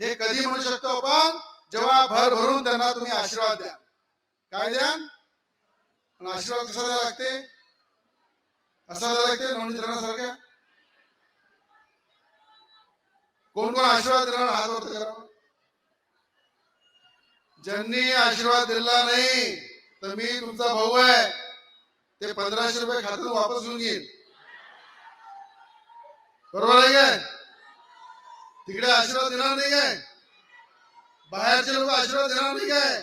हे कधी म्हणू शकतो आपण? जेव्हा भर भरून त्यांना तुम्ही आशीर्वाद द्या. काय द्या? आशीर्वाद कसा द्यावा लागते? असा द्यावा लागते? नवनीत कोण कोण आशीर्वाद देणार हात वरती करा ज्यांनी आशीर्वाद दिला नाही तर मी तुमचा भाऊ आहे. ते पंधराशे रुपये खात्यात वापस घेऊन घेईन बरोबर आहे काय? तिकडे आशीर्वाद देणार नाही काय बाहेरचे लोक आशीर्वाद देणार नाही काय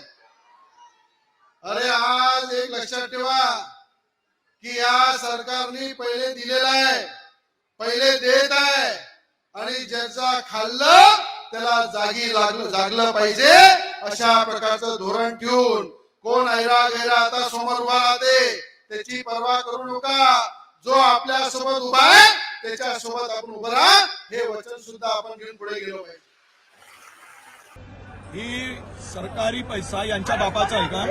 अरे आज एक लक्षात ठेवा की या सरकारने पहिले दिलेला आहे पहिले देत आहे आणि ज्याचा खाल्लं त्याला जागी लागलं जागलं पाहिजे अशा प्रकारचं धोरण ठेवून. कोण ऐरा गैरा आता समोर उभा राहते त्याची पर्वा करू नका. जो आपल्यासोबत उभा आहे त्याच्या सोबत आपण उभं राहा. हे वचन सुद्धा आपण घेऊन पुढे गेलो पाहिजे ही सरकारी पैसा यांच्या बापाचा आहे का?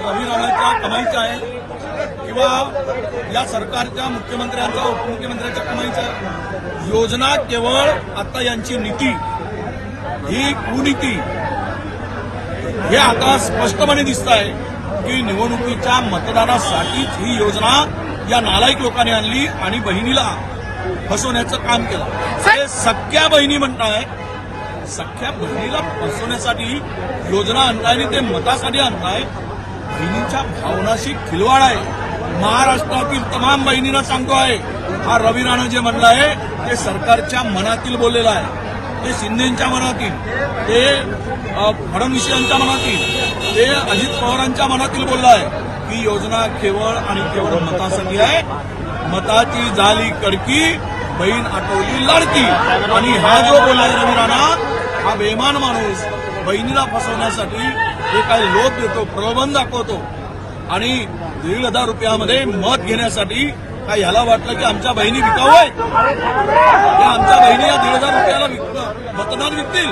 रवी कमाईचा आहे? किंवा या सरकारच्या मुख्यमंत्र्यांचा उपमुख्यमंत्र्यांच्या कमाईचा आहे? योजना केवळ आता यांची नीती. ही कुनीती. हे आता स्पष्टपणे दिसत आहे की निवडणुकीच्या मतदानासाठीच ही योजना या नालायक लोकांनी आणली आणि बहिणीला फसवण्याचं काम केलं. ते सख्या बहिणी म्हणताय. सख्या बहिणीला फसवण्यासाठी योजना आणताय आणि ते मतासाठी आणताय. बहिणींच्या भावनाशी खिलवाड आहे. महाराष्ट्रातील तमाम बहिणींना सांगतो आहे हा रवी राणा जे म्हणलं आहे ते सरकारच्या मनातील बोललेलं आहे. ते शिंदेच्या मनातील ते अ, फडणवीसांच्या मनातील ते अजित पवारांच्या मनातील बोललं आहे ही योजना केवळ आणि केवळ मतासाठी आहे. मताची झाली कडकी बहीण आठवली लाडकी. आणि हा जो बोललाय रवी राणा हा बेमान माणूस बहिणीला फसवण्यासाठी हे काही लोभ देतो प्रलोभन दाखवतो आणि दीड हजार रुपयामध्ये मत घेण्यासाठी काय ह्याला वाटलं की आमच्या बहिणी विकाऊ आहेत की आमच्या बहिणी या दीड हजार रुपयाला मतदान विकतील.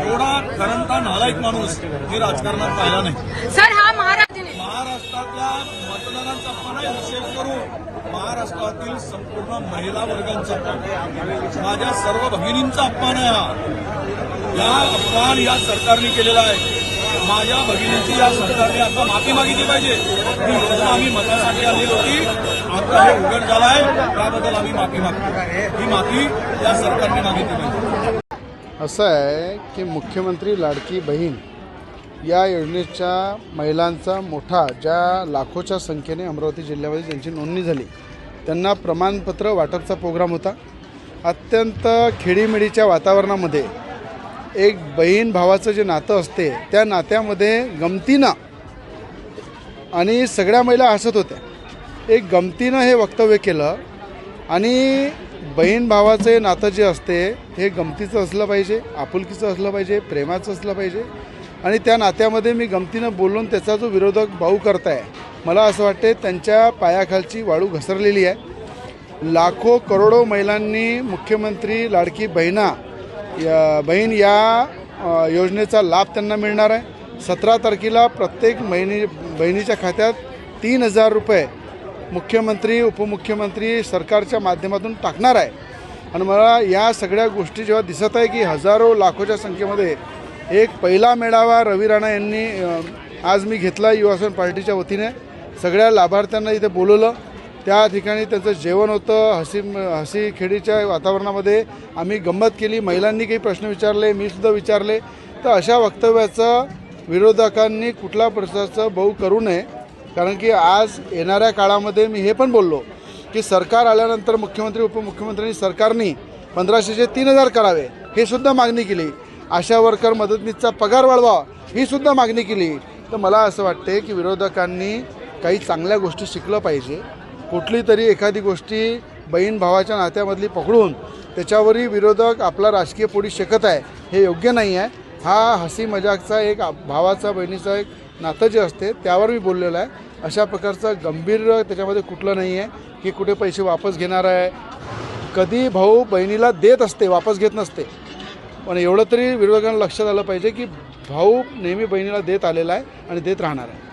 एवढा खरंता नालायक माणूस मी राजकारणात पाहिला नाही. सर हा महाराज महाराष्ट्रातल्या मतदारांचा अपमान आहे विशेष करून महाराष्ट्रातील संपूर्ण महिला वर्गांचा अपमान. माझ्या सर्व भगिनींचा अपमान आहे हा. या अपमान या सरकारने केलेला आहे. माझ्या भगिनींची या सरकारने आता माफी मागितली पाहिजे. ही योजना आम्ही मतासाठी आलेली होती. आता हे उघड झालं आहे. त्याबद्दल आम्ही माफी मागतो. ही माफी या सरकारने मागितली पाहिजे. असं आहे की मुख्यमंत्री लाडकी बहीण या योजनेच्या महिलांचा मोठा ज्या लाखोच्या संख्येने अमरावती जिल्ह्यामध्ये ज्यांची नोंदणी झाली त्यांना प्रमाणपत्र वाटपचा प्रोग्राम होता. अत्यंत खेडीमेडीच्या वातावरणामध्ये एक बहीण भावाचं जे नातं असते त्या नात्यामध्ये गमतीनं आणि सगळ्या महिला हसत होत्या. एक गमतीनं हे वक्तव्य केलं आणि बहीण भावाचं नातं जे असते हे गमतीचं असलं पाहिजे आपुलकीचं असलं पाहिजे प्रेमाचं असलं पाहिजे. आणि त्या नात्यामध्ये मी गमतीनं बोलून त्याचा जो विरोधक भाऊ करताय मला असं वाटते त्यांच्या पायाखालची वाळू घसरलेली आहे. लाखो करोडो महिलांनी मुख्यमंत्री लाडकी बहिणा या बहीण या योजनेचा लाभ त्यांना मिळणार आहे. सतरा तारखेला प्रत्येक महिनी बहिणीच्या खात्यात तीन हजार रुपये मुख्यमंत्री उपमुख्यमंत्री सरकारच्या माध्यमातून टाकणार आहे. आणि मला या सगळ्या गोष्टी जेव्हा दिसत आहे की हजारो लाखोच्या संख्येमध्ये एक पहिला मेळावा रवी राणा यांनी आज मी घेतला युवासन पार्टीच्या वतीने. सगळ्या लाभार्थ्यांना इथे बोलवलं. त्या ठिकाणी त्यांचं जेवण होतं. हसी हसी खेडीच्या वातावरणामध्ये आम्ही गंमत केली. महिलांनी काही प्रश्न विचारले मीसुद्धा विचारले. तर अशा वक्तव्याचं विरोधकांनी कुठला प्रकारचं बहु करू नये. कारण की आज येणाऱ्या काळामध्ये मी हे पण बोललो की सरकार आल्यानंतर मुख्यमंत्री उपमुख्यमंत्र्यांनी सरकारनी पंधराशेचे तीन हजार करावे हे सुद्धा मागणी केली. आशा वर्कर मदतनीसचा पगार वाढवा ही सुद्धा मागणी केली. तर मला असं वाटते की विरोधकांनी काही चांगल्या गोष्टी शिकलं पाहिजे. कुठली तरी एखादी गोष्टी बहीण भावाच्या नात्यामधली पकडून त्याच्यावरही विरोधक आपला राजकीय पोळी शेकत आहे हे योग्य नाही आहे हा हसी मजाकचा एक भावाचा बहिणीचा एक नातं जे असते त्यावर मी बोललेलं आहे. अशा प्रकारचं गंभीर त्याच्यामध्ये कुठलं नाही आहे की कुठे पैसे वापस घेणार आहे. कधी भाऊ बहिणीला देत असते वापस घेत नसते. पण एवढं तरी विरोधकांना लक्षात आलं पाहिजे की भाऊ नेहमी बहिणीला देत आलेला आहे आणि देत राहणार आहे.